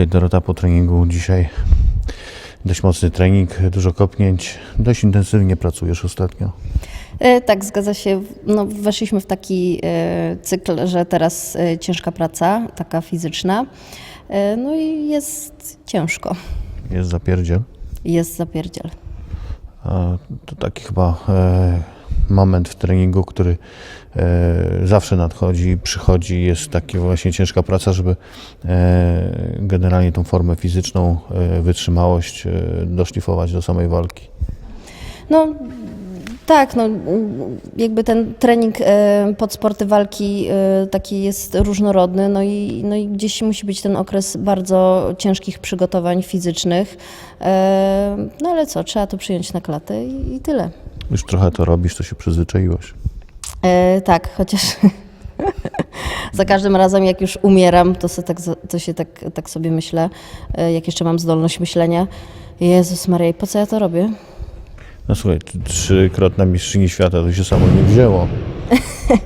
Witaj Dorota po treningu dzisiaj. Dość mocny trening, dużo kopnięć. Dość intensywnie pracujesz ostatnio. E, Tak, zgadza się. No, weszliśmy w taki e, cykl, że teraz e, ciężka praca, taka fizyczna. No i jest ciężko. Jest zapierdziel. Jest zapierdziel. A To taki chyba e, moment w treningu, który e, zawsze nadchodzi, przychodzi. Jest taki właśnie ciężka praca, żeby e, generalnie tą formę fizyczną, e, wytrzymałość doszlifować do samej walki. No tak, no, jakby ten trening pod sporty walki taki jest różnorodny, no i, no i gdzieś musi być ten okres bardzo ciężkich przygotowań fizycznych. No ale co, trzeba to przyjąć na klatę i tyle. Już trochę to robisz, to się przyzwyczaiłeś. E, tak, chociaż za każdym razem jak już umieram, to, se tak, to się tak, tak sobie myślę, e, jak jeszcze mam zdolność myślenia. Jezus Maria, po co ja to robię? No słuchaj, trzykrotna mistrzyni świata to się samo nie wzięło.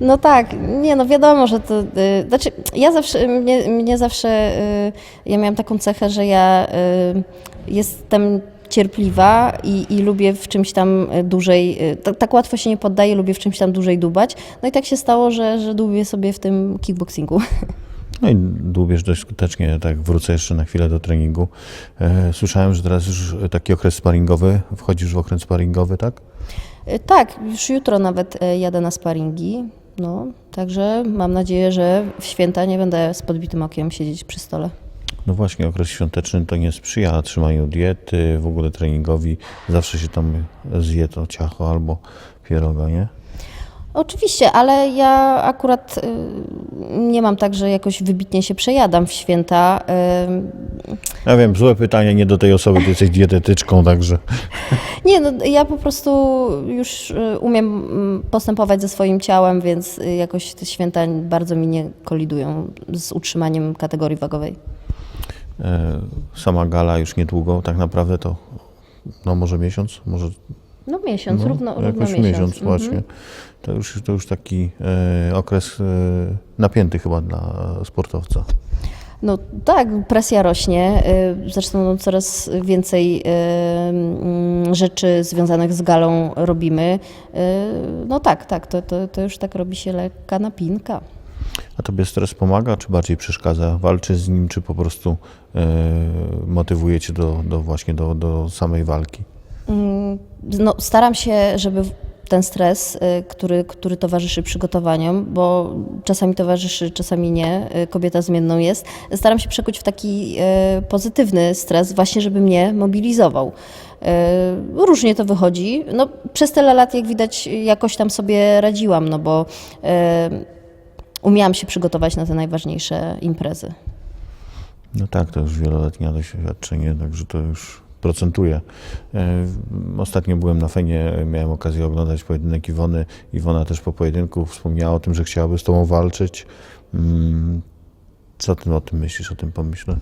No tak, nie no wiadomo, że to, y, znaczy ja zawsze, mnie, mnie zawsze, y, ja miałam taką cechę, że ja jestem cierpliwa i, i lubię w czymś tam y, dłużej, tak, tak łatwo się nie poddaję, lubię w czymś tam dłużej dubać. No i tak się stało, że, że dłubię sobie w tym kickboxingu. No i dłubiesz dość skutecznie, tak wrócę jeszcze na chwilę do treningu. E, Słyszałem, że teraz już taki okres sparingowy, wchodzisz w okres sparingowy, tak? Tak, już jutro nawet jadę na sparingi. No, także mam nadzieję, że w święta nie będę z podbitym okiem siedzieć przy stole. No właśnie, okres świąteczny to nie sprzyja trzymaniu diety, w ogóle treningowi. Zawsze się tam zje to ciacho albo pieroga, nie? Oczywiście, ale ja akurat y, nie mam tak, że jakoś wybitnie się przejadam w święta. Y, Ja wiem, złe pytanie, nie do tej osoby, ty jesteś dietetyczką, także... Nie, no, ja po prostu już y, umiem mm, postępować ze swoim ciałem, więc jakoś te święta bardzo mi nie kolidują z utrzymaniem kategorii wagowej. E, Sama gala już niedługo, tak naprawdę to, no może miesiąc, może No miesiąc, no, równo, równo miesiąc. miesiąc Mhm. właśnie. To już, to już taki e, okres e, napięty chyba dla sportowca. No tak, presja rośnie. y, Zresztą no, coraz więcej y, mm, rzeczy związanych z galą robimy. Y, No tak, tak, to, to, to już tak robi się lekka napinka. A tobie stres pomaga, czy bardziej przeszkadza? Walczysz z nim, czy po prostu e, motywuje cię do, do właśnie do, do samej walki? Mm, No, staram się, żeby ten stres, y, który, który towarzyszy przygotowaniom, bo czasami towarzyszy, czasami nie, y, kobieta zmienną jest, staram się przekuć w taki pozytywny stres, właśnie żeby mnie mobilizował. Różnie to wychodzi. No, przez tyle lat, jak widać, jakoś tam sobie radziłam, no bo umiałam się przygotować na te najważniejsze imprezy. No tak, to już wieloletnie doświadczenie, także to już procentuje. E, Ostatnio byłem na Fenie, miałem okazję oglądać pojedynek Iwony. Iwona też po pojedynku wspomniała o tym, że chciałaby z tobą walczyć. Mm, Co ty o tym myślisz, o tym pomyśle?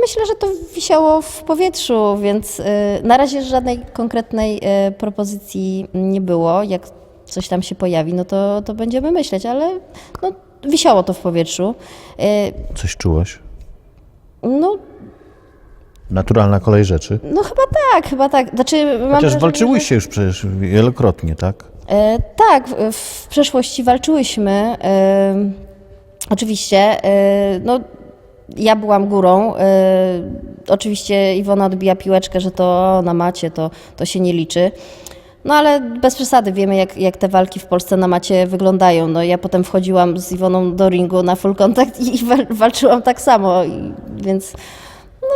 Myślę, że to wisiało w powietrzu, więc y, na razie żadnej konkretnej y, propozycji nie było. Jak coś tam się pojawi, no to, to będziemy myśleć, ale no, wisiało to w powietrzu. Y, Coś czułaś? No, Naturalna kolej rzeczy. no chyba tak, chyba tak. Znaczy, mam Chociaż wrażenie, walczyłyście już przecież wielokrotnie, tak? E, tak, w, w przeszłości walczyłyśmy. E, oczywiście. E, no, ja byłam górą. E, oczywiście Iwona odbija piłeczkę, że to na macie to, to się nie liczy. No ale bez przesady wiemy, jak, jak te walki w Polsce na macie wyglądają. No, ja potem wchodziłam z Iwoną do ringu na full contact i, i wal, walczyłam tak samo, i, więc no,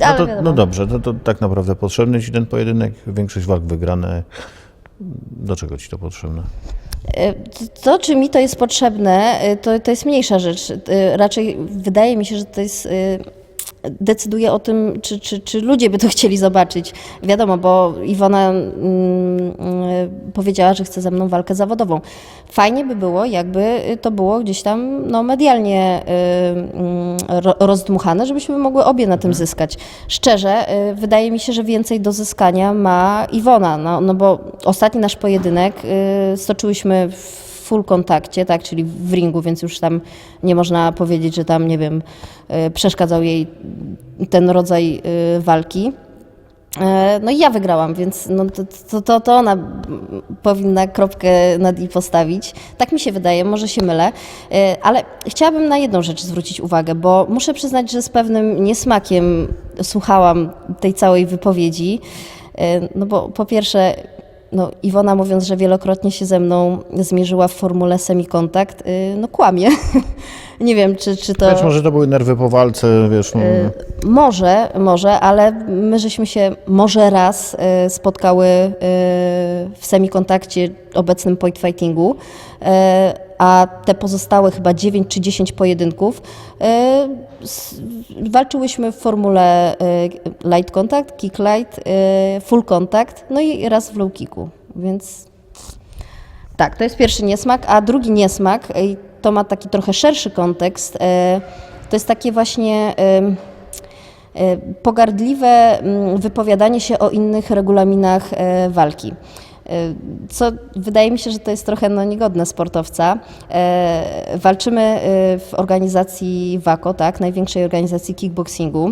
No, to, no dobrze, to, to tak naprawdę potrzebny ci ten pojedynek, większość walk wygrane. Do czego ci to potrzebne? E, To, czy mi to jest potrzebne, e, to, to jest mniejsza rzecz. E, Raczej wydaje mi się, że to jest. Decyduje o tym, czy, czy, czy ludzie by to chcieli zobaczyć. Wiadomo, bo Iwona mm, mm, powiedziała, że chce ze mną walkę zawodową. Fajnie by było, jakby to było gdzieś tam no, medialnie y, mm, ro, rozdmuchane, żebyśmy mogły obie na tym zyskać. Szczerze, y, wydaje mi się, że więcej do zyskania ma Iwona, no, no bo ostatni nasz pojedynek y, stoczyłyśmy w full kontakcie, tak, czyli w ringu, więc już tam nie można powiedzieć, że tam, nie wiem, y, przeszkadzał jej ten rodzaj y, walki. E, No i ja wygrałam, więc no to, to, to, ona powinna kropkę nad i postawić. Tak mi się wydaje, może się mylę, E, ale chciałabym na jedną rzecz zwrócić uwagę, bo muszę przyznać, że z pewnym niesmakiem słuchałam tej całej wypowiedzi. E, No bo po pierwsze, no Iwona mówiąc, że wielokrotnie się ze mną zmierzyła w formule semikontakt, e, no kłamie. Nie wiem, czy, czy to... Być może to były nerwy po walce, wiesz. No, Może, może, ale my żeśmy się może raz e, spotkały w semikontakcie obecnym point fightingu, a te pozostałe chyba 9 czy 10 pojedynków walczyłyśmy w formule e, light contact, kick light, e, full contact, no i raz w low kicku, więc tak, to jest pierwszy niesmak, a drugi niesmak, i to ma taki trochę szerszy kontekst, to jest takie właśnie pogardliwe mm, wypowiadanie się o innych regulaminach walki. E, Co wydaje mi się, że to jest trochę no, niegodne sportowca. E, Walczymy e, w organizacji WAKO, tak, największej organizacji kickboxingu.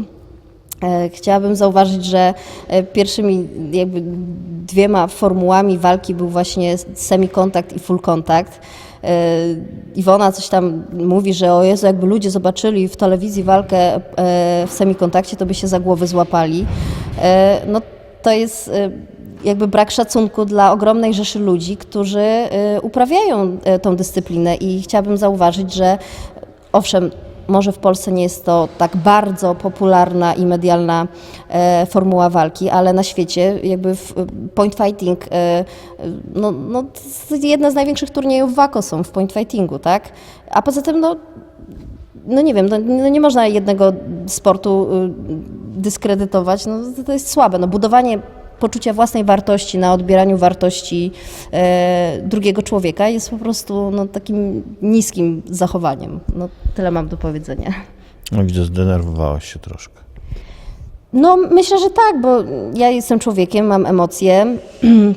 Chciałabym zauważyć, że pierwszymi jakby dwiema formułami walki był właśnie semikontakt i full kontakt. Iwona coś tam mówi, że o Jezu, jakby ludzie zobaczyli w telewizji walkę w semikontakcie, to by się za głowy złapali. No to jest jakby brak szacunku dla ogromnej rzeszy ludzi, którzy e, uprawiają e, tą dyscyplinę i chciałabym zauważyć, że owszem, może w Polsce nie jest to tak bardzo popularna i medialna e, formuła walki, ale na świecie jakby point fighting, e, e, no, no, jedna z największych turniejów WAKO są w point fightingu, tak? A poza tym, no, no nie wiem, no, no nie można jednego sportu y, dyskredytować, no to jest słabe. No, budowanie poczucia własnej wartości na odbieraniu wartości e, drugiego człowieka jest po prostu no, takim niskim zachowaniem. No, tyle mam do powiedzenia. no, widzę, zdenerwowałaś się troszkę. No myślę, że tak, bo ja jestem człowiekiem, mam emocje.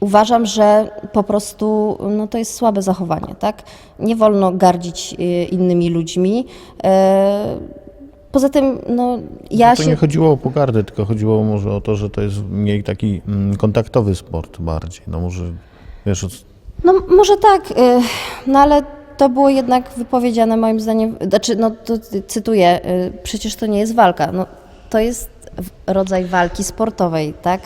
Uważam, że po prostu no, to jest słabe zachowanie, tak? Nie wolno gardzić y, innymi ludźmi. E, Poza tym, no, ja to się... nie chodziło o pogardę, tylko chodziło może o to, że to jest mniej taki mm, kontaktowy sport bardziej. No może, wiesz, No może tak, y, no ale to było jednak wypowiedziane moim zdaniem, znaczy no to cy- cytuję, y, przecież to nie jest walka, no to jest rodzaj walki sportowej, tak?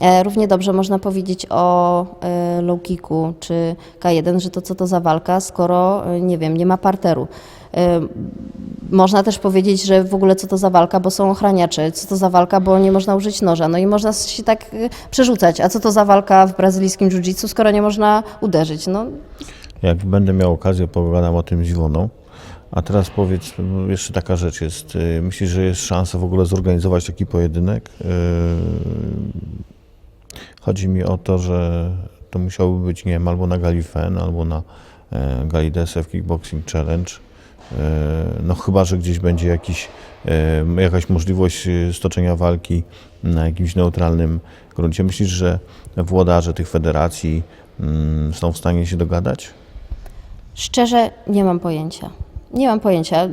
E, Równie dobrze można powiedzieć o e, low kicku czy K1, że to co to za walka, skoro, e, nie wiem, nie ma parteru. Można też powiedzieć, że w ogóle co to za walka, bo są ochraniacze, co to za walka, bo nie można użyć noża. No i można się tak y, przerzucać. A co to za walka w brazylijskim jiu-jitsu, skoro nie można uderzyć? No, jak będę miał okazję, pogadam o tym z Iwoną. A teraz powiedz, jeszcze taka rzecz jest. y, Myślisz, że jest szansa w ogóle zorganizować taki pojedynek? Yy, Chodzi mi o to, że to musiałoby być, nie wiem, albo na gali FEN, albo na e, gali DSF Kickboxing Challenge. E, No chyba, że gdzieś będzie jakiś, e, jakaś możliwość e, stoczenia walki na jakimś neutralnym gruncie. Myślisz, że włodarze tych federacji mm, są w stanie się dogadać? szczerze nie mam pojęcia. Nie mam pojęcia.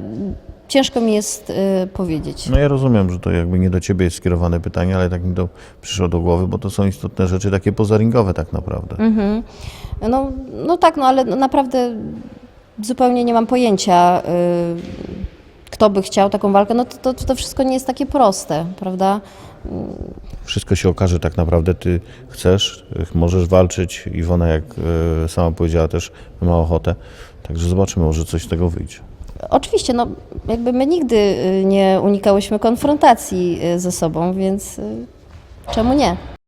Ciężko mi jest y, powiedzieć. No ja rozumiem, że to jakby nie do ciebie jest skierowane pytanie, ale tak mi to przyszło do głowy, bo to są istotne rzeczy takie pozaringowe tak naprawdę. Mhm. No, no tak, no ale naprawdę zupełnie nie mam pojęcia, y, kto by chciał taką walkę. No to, to, to wszystko nie jest takie proste, prawda? Wszystko się okaże tak naprawdę, ty chcesz, możesz walczyć, Iwona jak y, sama powiedziała też ma ochotę, także zobaczymy, może coś z tego wyjdzie. Oczywiście, no jakby my nigdy y, nie unikałyśmy konfrontacji y, ze sobą, więc czemu nie?